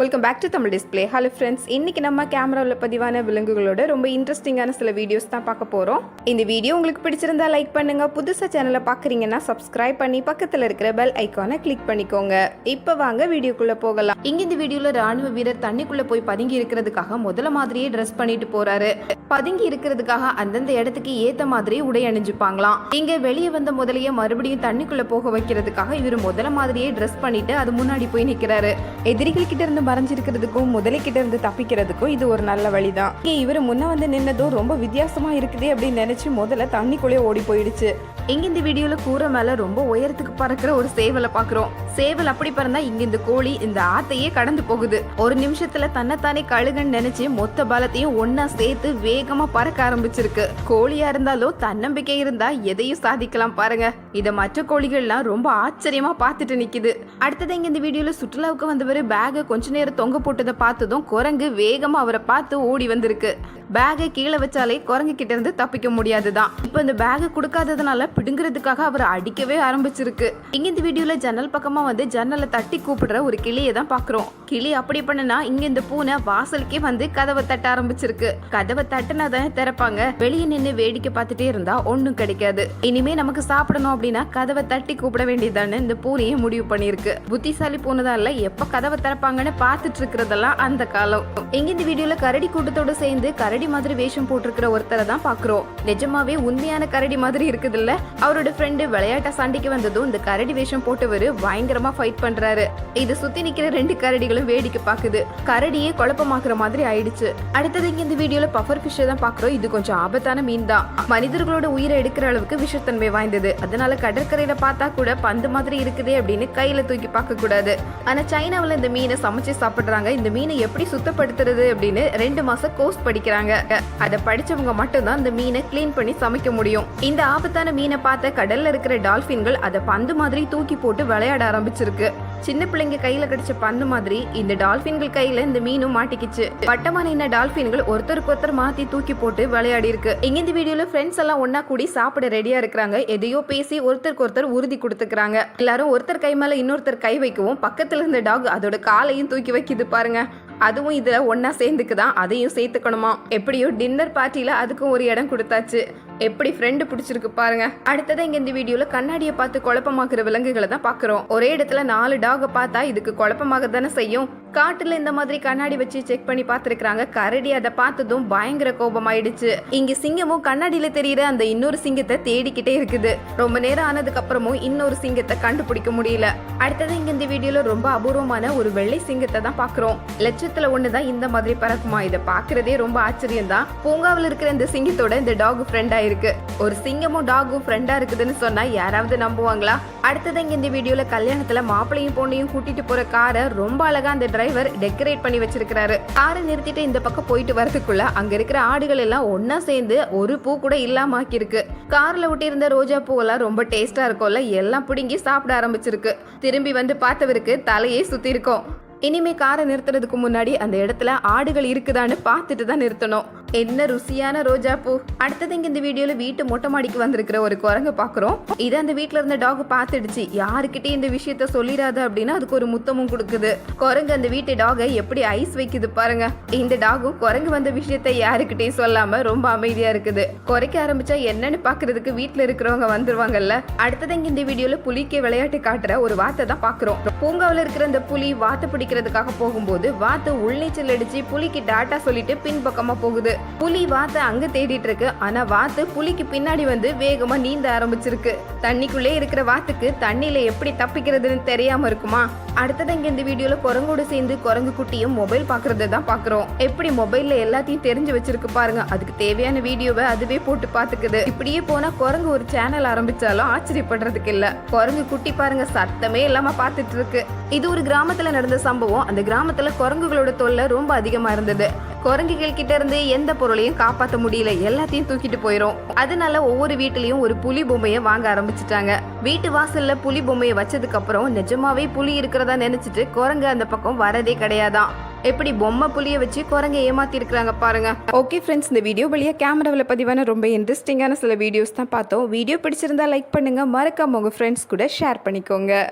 Welcome back to Tamil display hello friends இன்றைக்கி நம்ம கேமராவில் பதிவான விலங்குகளோட ரொம்ப இன்ட்ரெஸ்டிங்கான சில வீடியோஸ் தான் பார்க்க போகிறோம் இந்த வீடியோ உங்களுக்கு பிடிச்சிருந்தா லைக் பண்ணுங்கள் புதுசாக சேனலை பார்க்குறீங்கன்னா சப்ஸ்கிரைப் பண்ணி பக்கத்தில் இருக்கிற பெல் ஐக்கானை கிளிக் பண்ணிக்கோங்க. இப்போ வாங்க வீடியோக்குள்ளே போகலாம். இங்கே இந்த வீடியோவில் ராணுவ வீரர் தண்ணிக்குள்ளே போய் பதுங்கி இருக்கிறதுக்காக முதல்ல மாதிரியே ட்ரெஸ் பண்ணிட்டு போகிறாரு பதுங்கி இருக்கிறதுக்காக அந்தந்த இடத்துக்கு ஏத்த மாதிரி உடை அணிஞ்சுப்பாங்களாம். இங்க வெளியே வந்த முதலையே மறுபடியும் தண்ணிக்குள்ள போக வைக்கிறதுக்காக இவர் முதல்ல மாதிரியே ட்ரெஸ் பண்ணிட்டு அது முன்னாடி போய் நிக்கிறாரு. எதிரிகள் கிட்ட இருந்து மறைஞ்சிருக்கிறதுக்கும் முதலை கிட்ட இருந்து தப்பிக்கிறதுக்கும் இது ஒரு நல்ல வழிதான். இங்க இவர் முன்ன வந்து நின்னதும் ரொம்ப வித்தியாசமா இருக்குதே அப்படின்னு நினைச்சு முதல்ல தண்ணிக்குள்ளே ஓடி போயிடுச்சு. இங்க இந்த வீடியோல கூரை மேல ரொம்ப உயரத்துக்கு பறக்கிற ஒரு சேவலை பாக்குறோம். சேவல் அப்படி பறந்தா இங்க இந்த கோழி இந்த ஆத்தையே கடந்து போகுது. ஒரு நிமிஷத்துல தன்னைத்தானே கழுகுன்னு நினைச்சு மொத்த பலத்தையும் ஒன்னா சேர்த்து வே வேகமா பறக்க ஆரம்பிச்சிருக்கு. கோழியா இருந்தாலும் தன்னம்பிக்கை இருந்தா எதையும் சாதிக்கலாம் பாருங்க. இத மற்ற கோழிகள்லாம் ரொம்ப ஆச்சரியமா பார்த்துட்டு நிக்குது. அடுத்தது இங்க இந்த வீடியோல சுற்றுலாவுக்கு வந்தவர் பேகை கொஞ்ச நேரம் தொங்க போட்டதை பார்த்ததும் குரங்கு வேகமா அவரை பார்த்து ஓடி வந்திருக்கு. பேகை கீழே வச்சாலே குரங்கு கிட்ட இருந்து தப்பிக்க முடியாதுதான். இப்போ இந்த பேகை கொடுக்காததுனால பிடுங்குறதுக்காக அவர் அடிக்கவே ஆரம்பிச்சிருக்கு. இங்க இந்த வீடியோல ஜன்னல் பக்கமா வந்து ஜன்னலை தட்டி கூப்பிடுற ஒரு கிளியை தான் பாக்குறோம். கிளி அப்படி பண்ணுனா இங்க இந்த பூனை வாசலுக்கே வந்து கதவை தட்ட ஆரம்பிச்சிருக்கு. கதவை தட்டுனா தானே திறப்பாங்க. வெளியே நின்று வேடிக்கை பார்த்துட்டே இருந்தா ஒண்ணும் கிடைக்காது. இனிமே நமக்கு சாப்பிடணும் அப்படின்னா கதவை தட்டி கூப்பிட வேண்டியதானே இந்த பூனையை முடிவு பண்ணிருக்கு புத்திசாலி பூனைதான்ல எப்ப கதவை திறப்பாங்கன்னு பார்த்துட்டு இருக்கிறதெல்லாம் அந்த காலம். இங்க இந்த வீடியோல கரடி கூட்டத்தோட சேர்ந்து கரடி மாதிரி வேஷம் போட்டிருக்கிற ஒருத்தரை தான் பாக்குறோம் நிஜமாவே உண்மையான கரடி மாதிரி இருக்குது இல்ல அவரோட ஃப்ரெண்டு விளையாட்ட சண்டைக்கு வந்ததும் இந்த கரடி வேஷம் போட்டவர் பயங்கரமா ஃபைட் பண்றாரு. இது சுத்தி நிக்கிற ரெண்டு கரடிகளும் வேடிக்கை பாக்குது கரடியே குழப்பமாக்குற மாதிரி ஆயிடுச்சு. அடுத்தது இங்க இந்த வீடியோல பஃபர் ஃபிஷ் தான் பாக்குறோம் இது கொஞ்சம் ஆபத்தான மீன் தான் மனிதர்களோட உயிரை எடுக்கிற அளவுக்கு விஷத்தன்மை வாய்ந்தது. அதனால கடற்கரையில பார்த்தா கூட பந்து மாதிரி இருக்குது அப்படின்னு கையில தூக்கி பார்க்க கூடாது. ஆனா சைனாவுல இந்த மீனை சமைச்சு சாப்பிடுறாங்க. இந்த மீனை எப்படி சுத்தப்படுத்துறது அப்படின்னு ரெண்டு மாசம் கோர்ஸ் படிக்கிறாங்க. அதை படிச்சவங்க மட்டும்தான் இந்த மீனை கிளீன் பண்ணி சமைக்க முடியும். இந்த ஆபத்தான மீனை பார்த்த கடல்ல இருக்கிற டால்பின்கள் அதை பந்து மாதிரி தூக்கி போட்டு விளையாட ஆரம்பிச்சிருக்கு. சின்ன பிள்ளைங்க கையில கிடைச்ச பந்து மாதிரி இந்த டால்பின்கள் கையில இந்த மீனும் மாட்டிக்கிச்சு. வட்டமான டால்பின்கள் ஒருத்தருக்கு ஒருத்தர் மாத்தி தூக்கி போட்டு விளையாடி இருக்கு. இங்க இந்த வீடியோல ஃப்ரெண்ட்ஸ் எல்லாம் ஒன்னா கூடி சாப்பிட ரெடியா இருக்கிறாங்க. எதையோ பேசி ஒருத்தருக்கு ஒருத்தர் உறுதி கொடுத்துக்கிறாங்க. எல்லாரும் ஒருத்தர் கை மேல இன்னொருத்தர் கை வைக்கவும் பக்கத்துல இருந்த டாக் அதோட காலையும் தூக்கி வைக்குது பாருங்க. அதுவும் இதில் ஒன்றா சேர்ந்துக்கு சேர்ந்துக்குதான். அதையும் சேர்த்துக்கணுமா? எப்படியோ டின்னர் பார்ட்டியில் அதுக்கும் ஒரு இடம் கொடுத்தாச்சு. எப்படி ஃப்ரெண்டு பிடிச்சிருக்கு பாருங்க. அடுத்தது இங்க இந்த வீடியோல கண்ணாடியை பார்த்து குழப்பமாக்குற விலங்குகளை தான் பாக்குறோம் ஒரே இடத்துல நாலு டாக பார்த்தா இதுக்கு குழப்பமாக தானே செய்யும். காட்டுல இந்த மாதிரி கண்ணாடி வச்சு செக் பண்ணி பார்த்துருக்காங்க கரடி அதை பார்த்ததும் பயங்கர கோபமாயிடுச்சு. இங்க சிங்கமும் கண்ணாடியில தெரியுற அந்த இன்னொரு சிங்கத்தை தேடிக்கிட்டே இருக்குது. ரொம்ப நேரம் ஆனதுக்கு அப்புறமும் இன்னொரு சிங்கத்தை கண்டுபிடிக்க முடியல. அடுத்தது இங்க இந்த வீடியோல ரொம்ப அபூர்வமான ஒரு வெள்ளை சிங்கத்தை தான் பாக்குறோம் விஷயத்துல ஒண்ணுதான் இந்த மாதிரி பறக்குமா? இதை பாக்குறதே ரொம்ப ஆச்சரியம் தான் பூங்காவில் இருக்கிற இந்த சிங்கத்தோட இந்த டாக் ஃப்ரெண்டா இருக்கு. ஒரு சிங்கமும் டாகும் ஃப்ரெண்டா இருக்குதுன்னு சொன்னா யாராவது நம்புவாங்களா? அடுத்தது இங்க இந்த வீடியோல கல்யாணத்துல மாப்பிளையும் பொண்ணையும் கூட்டிட்டு போற காரை ரொம்ப அழகா அந்த டிரைவர் டெக்கரேட் பண்ணி வச்சிருக்காரு காரை நிறுத்திட்டு இந்த பக்கம் போயிட்டு வரதுக்குள்ள அங்க இருக்கிற ஆடுகள் எல்லாம் ஒன்னா சேர்ந்து ஒரு பூ கூட இல்லாம ஆக்கியிருக்கு. கார்ல ஒட்டியிருந்த ரோஜா பூவெல்லாம் ரொம்ப டேஸ்டா இருக்கும்ல? எல்லாம் பிடுங்கி சாப்பிட ஆரம்பிச்சிருக்கு. திரும்பி வந்து பார்த்தவருக்கு தலையே சுத்தி இருக்கும் இனிமே காரை நிறுத்துறதுக்கு முன்னாடி அந்த இடத்துல ஆடுகள் இருக்குதான்னு பார்த்துட்டு தான் நிறுத்தணும். என்ன ருசியான ரோஜா பூ? அடுத்தது இங்க இந்த வீடியோல வீட்டு மொட்டை மாடிக்கு வந்திருக்கிற ஒரு குரங்கு பாக்குறோம். இதை அந்த வீட்டுல இருந்த டாக் பாத்துடுச்சு யாருக்கிட்டே இந்த விஷயத்த சொல்லிடாத அப்படின்னா அதுக்கு ஒரு முத்தமும் கொடுக்குது. குரங்கு அந்த வீட்டு டாகை எப்படி ஐஸ் வைக்குது பாருங்க. இந்த டாகும் குரங்கு வந்த விஷயத்த யாருக்கிட்டே சொல்லாம ரொம்ப அமைதியா இருக்குது. குறைக்க ஆரம்பிச்சா என்னன்னு பாக்குறதுக்கு வீட்டுல இருக்கிறவங்க வந்துருவாங்கல்ல. அடுத்தது இங்க இந்த வீடியோல புலிக்கு விளையாட்டு காட்டுற ஒரு வாத்தை தான் பாக்குறோம். பூங்காவில் இருக்கிற இந்த புலி வாத்து பிடிக்கிறதுக்காக போகும்போது வாத்து உள்நீச்சல் அடிச்சு புலிக்கு டாட்டா சொல்லிட்டு பின்பக்கமா போகுது. புலி வாத்தை அங்க தேடிட்டு இருக்கு ஆனா வாத்து புலிக்கு பின்னாடி வந்து வேகமா நீந்த ஆரம்பிச்சிருக்கு. தண்ணிக்குள்ளே இருக்கிற வாத்துக்கு தண்ணியில எப்படி தப்பிக்கிறதுன்னு தெரியாம இருக்குமா? அடுத்தது இங்க இந்த வீடியோல குரங்கோடு சேர்ந்து குரங்கு குட்டியும் மொபைல் பாக்குறத தான் பாக்குறோம். எப்படி மொபைல்ல எல்லாத்தையும் தெரிஞ்சு வச்சிருக்கு பாருங்க. அதுக்கு தேவையான வீடியோவை அதுவே போட்டு பாத்துக்குது இப்படியே போனா குரங்கு ஒரு சேனல் ஆரம்பிச்சாலும் ஆச்சரியப்படுறதுக்கு இல்ல. குரங்கு குட்டி பாருங்க சத்தமே இல்லாம பாத்துட்டு இருக்கு. இது ஒரு கிராமத்துல நடந்த சம்பவம். அந்த கிராமத்துல குரங்குகளோட தொல்லை ரொம்ப அதிகமா இருந்தது. குரங்குகள் கிட்ட இருந்து எந்த பொருளையும் காப்பாற்ற முடியல. எல்லாத்தையும் தூக்கிட்டு போயிரும். அதனால ஒவ்வொரு வீட்லயும் ஒரு புலி பொம்மையை வாங்க ஆரம்பிச்சிட்டாங்க. வீட்டு வாசல்ல புலி பொம்மையை வச்சதுக்கு அப்புறம் நிஜமாவே புலி இருக்கிறதா நினைச்சிட்டு குரங்கு அந்த பக்கம் வரதே கிடையாதான். எப்படி பொம்மை புளிய வச்சு குரங்க ஏமாத்தி இருக்கிறாங்க பாருங்க. ஓகே ஃப்ரெண்ட்ஸ் இந்த வீடியோ வழியா கேமராவில் பதிவான ரொம்ப இன்ட்ரெஸ்டிங்கான சில வீடியோஸ் தான் பார்த்தோம். வீடியோ பிடிச்சிருந்தா லைக் பண்ணுங்க. மறக்காம உங்க ஃப்ரெண்ட்ஸ் கூட ஷேர் பண்ணிக்கோங்க.